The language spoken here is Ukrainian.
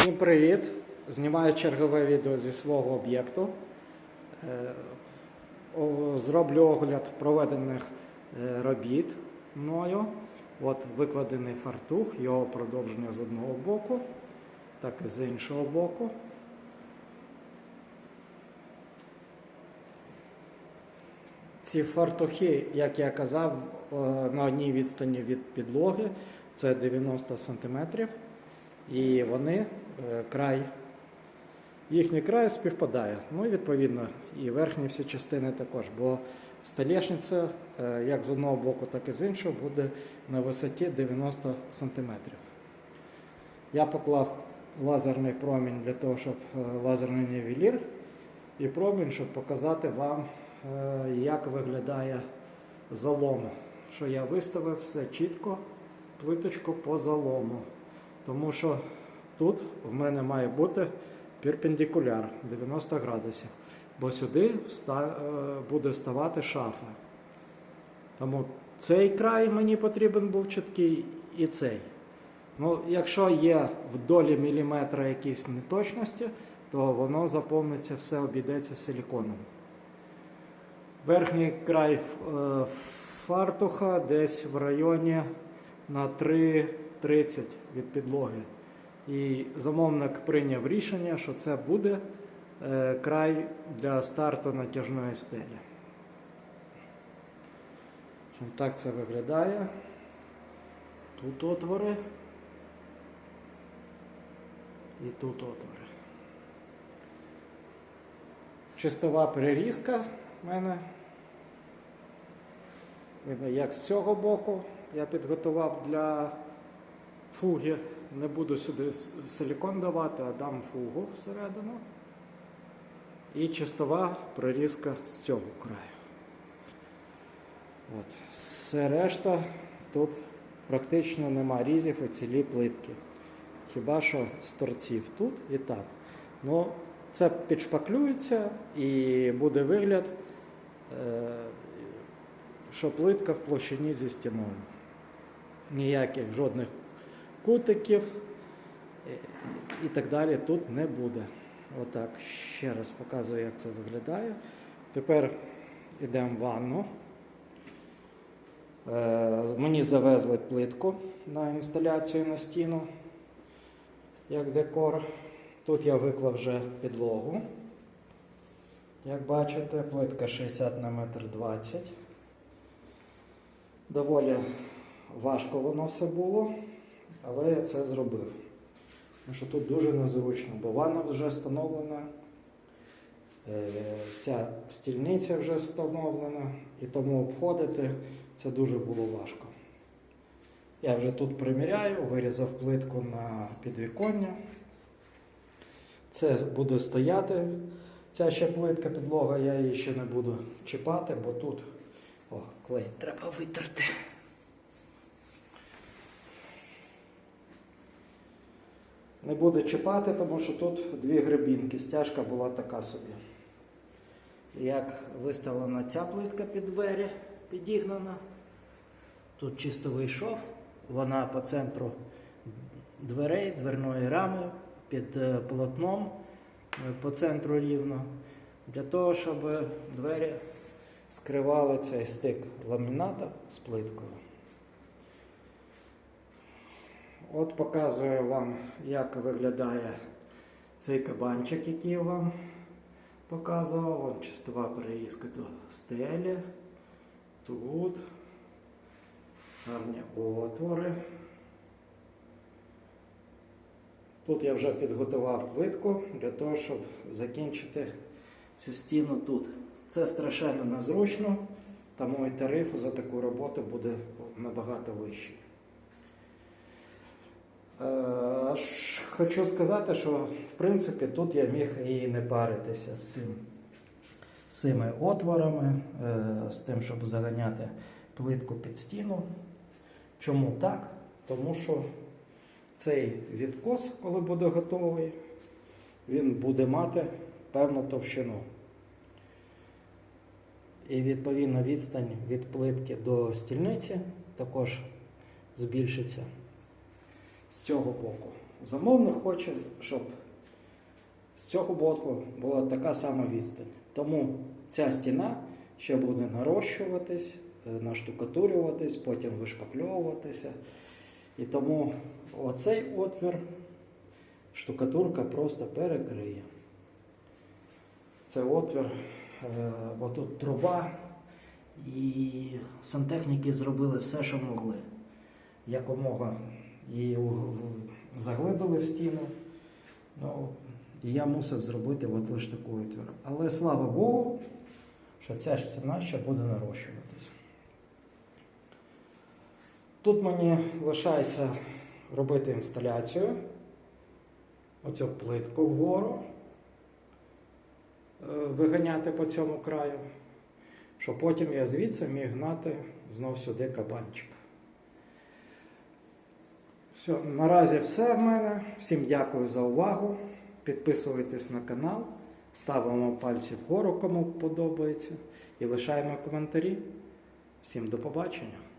Всім привіт! Знімаю чергове відео зі свого об'єкту. Е, Зроблю огляд проведених е, робіт мною. От викладений фартух, його продовження з одного боку, так і з іншого боку. Ці фартухи, як я казав, е, на одній відстані від підлоги це 90 см. І вони е, край, їхній край співпадає. Ну і відповідно і верхні всі частини також. Бо столешниця, е, як з одного боку, так і з іншого, буде на висоті 90 см. Я поклав лазерний промінь для того, щоб е, лазерний нівелір, і промінь, щоб показати вам, як виглядає залом. Що я виставив все чітко, плиточку по залому. Тому що тут в мене має бути перпендикуляр 90 градусів, бо сюди е, буде ставати шафа. Тому цей край мені потрібен був чіткий і цей. Ну, якщо є в долі міліметра якісь неточності, то воно заповниться, все обійдеться силіконом. Верхній край е, фартуха десь в районі на 3,30 від підлоги. І замовник прийняв рішення, що це буде е, край для старту натяжної стелі. Так це виглядає. Тут отвори. І тут отвори. Чистова перерізка в мене. Як з цього боку я підготував для фуги. Не буду сюди силікон давати, а дам фугу всередину. І чистова прорізка з цього краю. От. Все решта тут практично нема різів і цілі плитки. Хіба що з торців тут і там. Ну, це підшпаклюється і буде вигляд, е, що плитка в площині зі стіною. Ніяких жодних кутиків е, і так далі тут не буде. Отак, ще раз показую, як це виглядає. Тепер йдемо в ванну. Е, Мені завезли плитку на інсталяцію на стіну, як декор. Тут я виклав вже підлогу. Як бачите, плитка 60 на метр 20. Доволі важко воно все було, але я це зробив. Тому що тут дуже незручно, бо ванна вже встановлена, е, ця стільниця вже встановлена, і тому обходити це дуже було важко. Я вже тут приміряю, вирізав плитку на підвіконня. Це буде стояти, ця ще плитка підлога, я її ще не буду чіпати, бо тут о, клей треба витерти. Не буду чіпати, тому що тут дві гребінки, стяжка була така собі. Як виставлена ця плитка під двері, підігнана. Тут чисто вийшов, вона по центру дверей, дверної рами, під е, полотном, е, по центру рівно, для того, щоб двері скривали цей стик ламіната з плиткою. От показую вам, як виглядає цей кабанчик, який я вам показував. Вон чистова перерізка до стелі. Тут гарні отвори. Тут я вже підготував плитку для того, щоб закінчити цю стіну тут. Це страшенно незручно, тому і тариф за таку роботу буде набагато вищий. Е, хочу сказати, що в принципі тут я міг і не паритися з цим. З цими отворами, е, з тим, щоб заганяти плитку під стіну. Чому так? Тому що цей відкос, коли буде готовий, він буде мати певну товщину. І відповідно відстань від плитки до стільниці також збільшиться з цього боку. Замовник хоче, щоб з цього боку була така сама відстань. Тому ця стіна ще буде нарощуватись, е, наштукатурюватись, потім вишпакльовуватися. І тому оцей отвір штукатурка просто перекриє. Це отвір, е, бо тут труба, і сантехніки зробили все, що могли. Якомога її заглибили в стіну. Ну, і я мусив зробити от лише такий отвір. Але слава Богу, що ця стіна ще буде нарощуватись. Тут мені лишається робити інсталяцію. Оцю плитку вгору, е, виганяти по цьому краю, щоб потім я звідси міг гнати знов сюди кабанчик. Все, наразі все в мене. Всім дякую за увагу. Підписуйтесь на канал, ставимо пальці вгору, кому подобається, і лишаємо коментарі. Всім до побачення!